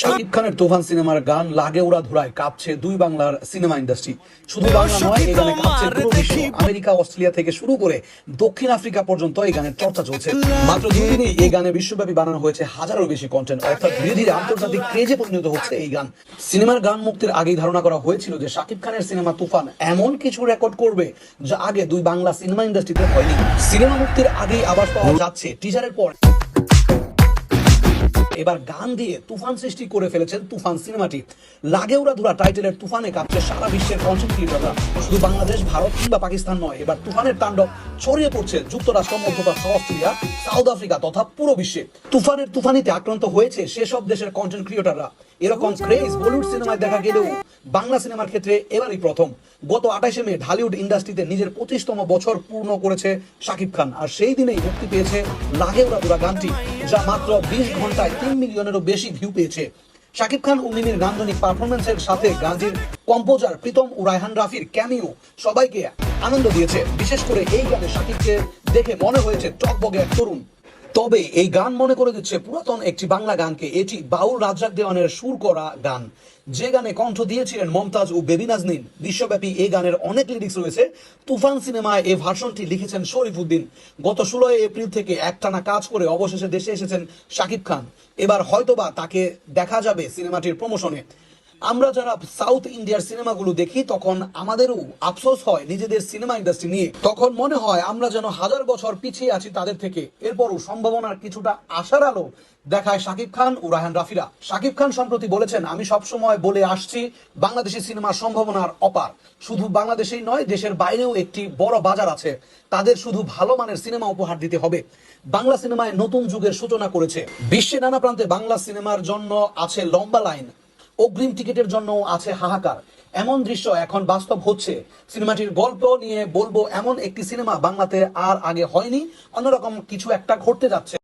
শাকিব খানের তুফান সিনেমার গান লাগে ধুরায় কাঁপছে দুই বাংলার সিনেমা ইন্ডাস্ট্রি। শুধু বাংলা নয় এই গানে কাঁপছে পুরো বিশ্ব। আমেরিকা অস্ট্রেলিয়া থেকে শুরু করে দক্ষিণ আফ্রিকা পর্যন্ত এই গানের চর্চা চলছে। মাত্র দুই এই গানে বিশ্বব্যাপী বানানো হয়েছে হাজারো বেশি কন্টেন্ট অর্থাৎ ধীরে ধীরে আন্তর্জাতিক ক্রেজে পরিণত হচ্ছে এই গান। সিনেমার গান মুক্তির আগেই ধারণা করা হয়েছিল যে শাকিব খানের সিনেমা তুফান এমন কিছু রেকর্ড করবে যা আগে দুই বাংলা সিনেমা ইন্ডাস্ট্রিতে হয়নি। সিনেমা মুক্তির আগেই আবাস পাওয়া যাচ্ছে টিজারের পর। এবার গান দিয়ে তুফান সৃষ্টি করে ফেলেছেন তুফান সিনেমাটি। লাগে ওরা ধুরা টাইটেলের তুফানে কাঁপছে সারা বিশ্বের পঞ্চম ক্রিয়েটররা শুধু বাংলাদেশ, ভারত কিংবা পাকিস্তান নয়, এবার তুফানের তাণ্ডব ছড়িয়ে পড়ছে যুক্তরাষ্ট্র, মধ্যপ্রাচ্য, অস্ট্রেলিয়া সাউথ আফ্রিকা তথা পুরো বিশ্বে। তুফানের তুফানিতে আক্রান্ত হয়েছে সেসব দেশের কন্টেন্ট ক্রিয়েটররা এরকম ক্রেজ বলিউড সিনেমায় দেখা গেলেও বাংলা সিনেমার ক্ষেত্রে এবারই প্রথম। গত আঠাশে মে ঢালিউড ইন্ডাস্ট্রিতে নিজের পঁচিশতম বছর পূর্ণ করেছে শাকিব খান। আর সেই দিনেই মুক্তি পেয়েছে লাগে উড়া দুরা গানটি যা মাত্র বিশ ঘন্টায় তিন মিলিয়নেরও বেশি ভিউ পেয়েছে। শাকিব খান ও মিমির নান্দনিক পারফরমেন্সের সাথে গানটির কম্পোজার প্রীতম ও রায়হান রাফির ক্যামিও সবাইকে আনন্দ দিয়েছে। বিশেষ করে এই গানে শাকিবকে দেখে মনে হয়েছে টকবগে এক তরুণ। তবে এই গান মনে করে দিচ্ছে পুরাতন একটি বাংলা গানকে। এটি বাউল রাজ্জাক দেওয়ানের সুর করা গান। যে গানে কণ্ঠ দিয়েছিলেন মমতাজ ও বেবি নাজনীন, বিশ্বব্যাপী এই গানের অনেক লিরিক্স রয়েছে। তুফান সিনেমায় এই ভার্সনটি লিখেছেন শরীফ উদ্দিন। গত ষোলোই এপ্রিল থেকে একটানা কাজ করে অবশেষে দেশে এসেছেন শাকিব খান। এবার হয়তোবা তাকে দেখা যাবে সিনেমাটির প্রমোশনে। আমরা যারা সাউথ ইন্ডিয়ার সিনেমাগুলো দেখি, তখন আমাদেরও আফসোস হয় নিজেদের সিনেমা ইন্ডাস্ট্রি নিয়ে। তখন মনে হয় আমরা যেন হাজার বছর পিছিয়ে আছি তাদের থেকে। এরপরও সম্ভাবনার কিছুটা আশার আলো দেখায় শাকিব খান ও রায়হান রাফিরা। শাকিব খান সম্প্রতি বলেছেন, আমি সবসময় বলে আসছি, বাংলাদেশি সিনেমার সম্ভাবনার অপার। শুধু বাংলাদেশেই নয়, দেশের বাইরেও একটি বড় বাজার আছে। তাদের শুধু ভালো মানের সিনেমা উপহার দিতে হবে। বাংলা সিনেমায় নতুন যুগের সূচনা করেছে। বিশ্বের নানা প্রান্তে বাংলা সিনেমার জন্য আছে লম্বা লাইন। অগ্রিম টিকিটের জন্য আছে হাহাকার। এমন দৃশ্য এখন বাস্তব হচ্ছে। সিনেমাটির গল্প নিয়ে বলব, এমন একটি সিনেমা বাংলাতে আর আগে হয়নি। অন্যরকম কিছু একটা ঘটতে যাচ্ছে।